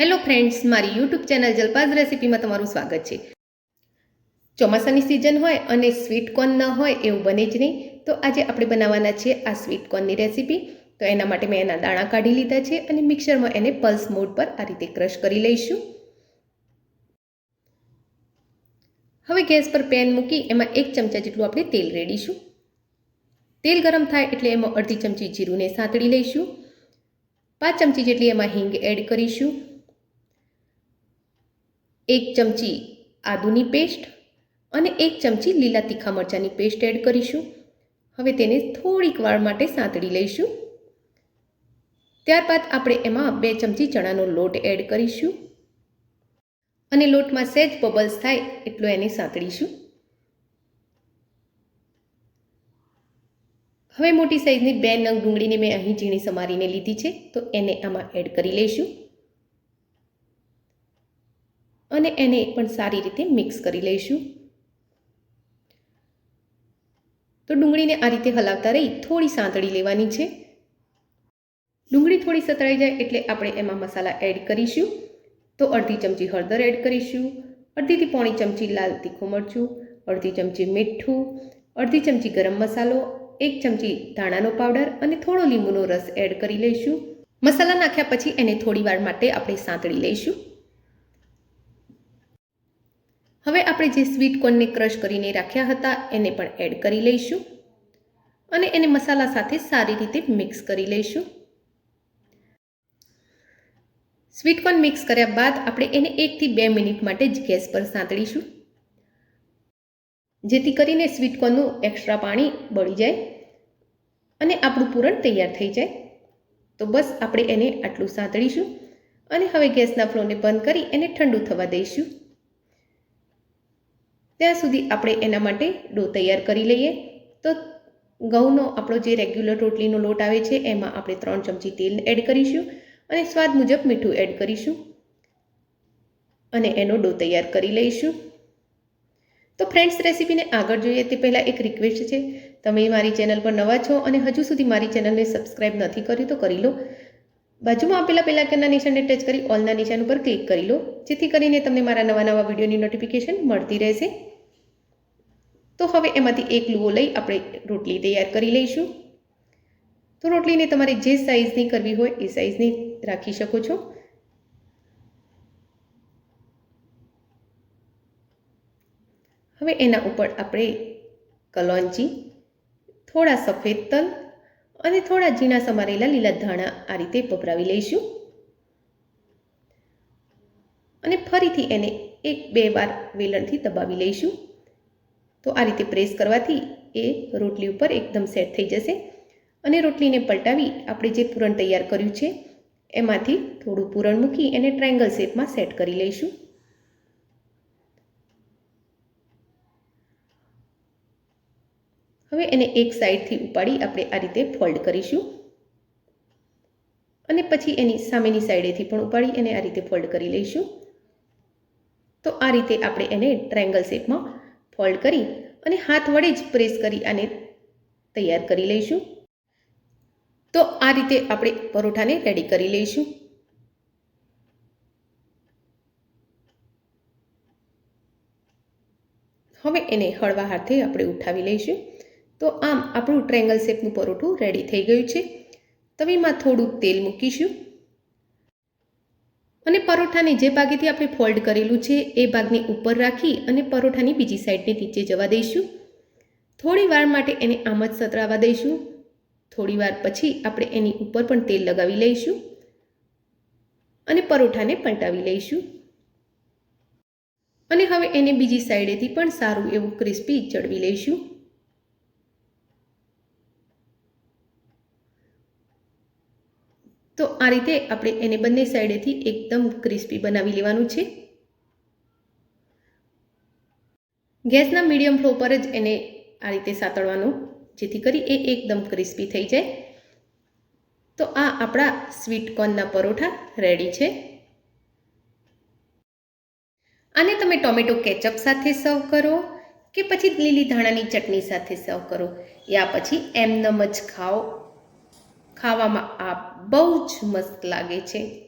Hello friends મારી YouTube channel જલપાઝ રેસિપીમાં તમારું સ્વાગત છે. ચોમાસાની સિઝન હોય અને સ્વીટ કોર્ન ન હોય એવું બને જ નહીં, તો આજે આપણે બનાવવાના છે આ સ્વીટ કોર્નની રેસીપી તો એના માટે મેં એના દાણા કાઢી લીધા છે અને મિક્સરમાં એને પલ્સ મોડ પર આ રીતે ક્રશ કરી લઈશું. હવે ગેસ પર પેન મૂકી એમાં એક ચમચા જેટલું આપણે તેલ રેડીશું. તેલ ગરમ થાય એટલે એમાં અડધી ચમચી જીરુંને સાંતળી લઈશું. પાંચ ચમચી જેટલી એમાં હિંગ એડ કરીશું. એક ચમચી આદુની પેસ્ટ અને એક ચમચી લીલા તીખા મરચાંની પેસ્ટ એડ કરીશું. હવે તેને થોડીક વાર માટે સાંતળી લઈશું. ત્યારબાદ આપણે એમાં બે ચમચી ચણાનો લોટ એડ કરીશું. અને લોટમાં સહેજ બબલ્સ થાય એટલો એને સાંતળીશું. હવે મોટી સાઈઝની બે નંગ ડુંગળીને મેં અહીં ઝીણી સમારીને લીધી છે, તો એને આમાં એડ કરી લઈશું. અને એને પણ સારી રીતે મિક્સ કરી લઈશું. તો ડુંગળીને આ રીતે હલાવતા રહી થોડી સાંતળી લેવાની છે. ડુંગળી થોડી સતળાઈ જાય એટલે આપણે એમાં મસાલા એડ કરીશું. તો અડધી ચમચી હળદર એડ કરીશું. અડધીથી પોણી ચમચી લાલ તીખું મરચું. અડધી ચમચી મીઠું. અડધી ચમચી ગરમ મસાલો. એક ચમચી ધાણાનો પાવડર અને થોડો લીંબુનો રસ એડ કરી લઈશું. મસાલા નાખ્યા પછી એને થોડી વાર માટે આપણે સાંતળી લઈશું. હવે આપણે જે સ્વીટ કોર્નને ક્રશ કરીને રાખ્યા હતા, એને પણ એડ કરી લઈશું અને એને મસાલા સાથે સારી રીતે મિક્સ કરી લઈશું. સ્વીટ કોર્ન મિક્સ કર્યા બાદ આપણે એને એકથી બે મિનિટ માટે જ ગેસ પર સાંતળીશું. જેથી કરીને સ્વીટ કોર્નનું એક્સ્ટ્રા પાણી બળી જાય અને આપણું પૂરણ તૈયાર થઈ જાય. તો બસ આપણે એને આટલું સાંતળીશું અને હવે ગેસના ફ્લોને બંધ કરી એને ઠંડુ થવા દઈશું. ત્યાં સુધી આપણે એના માટે ડો તૈયાર કરી લઈએ. તો ઘઉંનો આપણો જે રેગ્યુલર રોટલીનો લોટ આવે છે, એમાં આપણે ત્રણ ચમચી તેલ એડ કરીશું અને સ્વાદ મુજબ મીઠું એડ કરીશું અને એનો ડો તૈયાર કરી લઈશું. તો ફ્રેન્ડ્સ રેસીપીને આગળ જોઈએ તે પહેલાં એક રિક્વેસ્ટ છે. તમે મારી ચેનલ પર નવા છો અને હજુ સુધી મારી ચેનલને સબસ્ક્રાઇબ નથી કર્યું તો કરી લો. બાજુમાં આપેલા પેલાકરના નિશાનને ટચ કરી ઓલના નિશાન ઉપર ક્લિક કરી લો. જેથી કરીને તમને મારા નવા નવા વિડીયોની નોટિફિકેશન મળતી રહેશે. તો હવે એમાંથી એક લુઓ લઈ આપણે રોટલી તૈયાર કરી લઈશું. તો રોટલીને તમારે જે સાઇઝની કરવી હોય એ સાઇઝની રાખી શકો છો. હવે એના ઉપર આપણે કલોંજી, થોડા સફેદ તલ અને થોડા ઝીણા સમારેલા લીલા ધાણા આ રીતે પપરાવી લઈશું. અને ફરીથી એને એક બે વાર વેલણથી દબાવી લઈશું. તો આ રીતે પ્રેસ કરવાથી એ રોટલી ઉપર એકદમ સેટ થઈ જશે અને રોટલીને પલટાવી આપણે જે પૂરણ તૈયાર કર્યું છે, એમાંથી થોડું પૂરણ મૂકી એને ટ્રાયંગલ શેપમાં સેટ કરી લઈશું. હવે એને એક સાઈડથી ઉપાડી આપણે આ રીતે ફોલ્ડ કરીશું અને પછી એની સામેની સાઈડેથી પણ ઉપાડી એને આ રીતે ફોલ્ડ કરી લઈશું. તો આ રીતે આપણે એને ટ્રાયંગલ શેપમાં ફોલ્ડ કરી અને હાથ વડે જ પ્રેસ કરી આને તૈયાર કરી લઈશું. તો આ રીતે આપણે પરોઠાને રેડી કરી લઈશું. હવે એને હળવા હાથે આપણે ઉઠાવી લઈશું. તો આમ આપણું ટ્રેંગલ શેપનું પરોઠું રેડી થઈ ગયું છે. તવીમાં થોડું તેલ મૂકીશું. અને પરોઠાને જે ભાગેથી આપણે ફોલ્ડ કરેલું છે, એ ભાગને ઉપર રાખી અને પરોઠાની બીજી સાઈડને નીચે જવા દઈશું. થોડી વાર માટે એને આમ જ સતરાવા દઈશું. થોડી વાર પછી આપણે એની ઉપર પણ તેલ લગાવી લઈશું અને પરોઠાને પલટાવી લઈશું. અને હવે એને બીજી સાઈડેથી પણ સારું એવું ક્રિસ્પી ચડવી લઈશું. તો આ રીતે આપણે એને બંને સાઈડેથી એકદમ ક્રિસ્પી બનાવી લેવાનું છે. ગેસના મીડિયમ ફ્લો પર જ એને આ રીતે સાતળવાનું, જેથી કરી એ એકદમ ક્રિસ્પી થઈ જાય. તો આ આપણા સ્વીટ કોર્નના પરોઠા રેડી છે. આને તમે ટોમેટો કેચઅપ સાથે સર્વ કરો કે પછી લીલી ધાણાની ચટણી સાથે સર્વ કરો. યા પછી એમનમ જ ખાઓ. ખાવામાં આ બહુ જ મસ્ત લાગે છે.